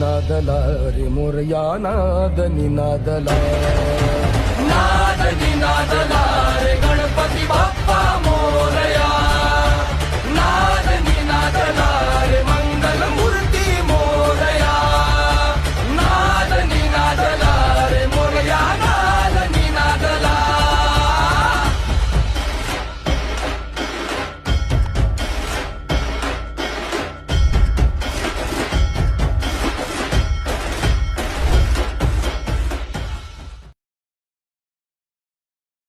ನಿನಾದಲ ರೇ ಮೋರಯ ನಾದ ನಿನಾದಲ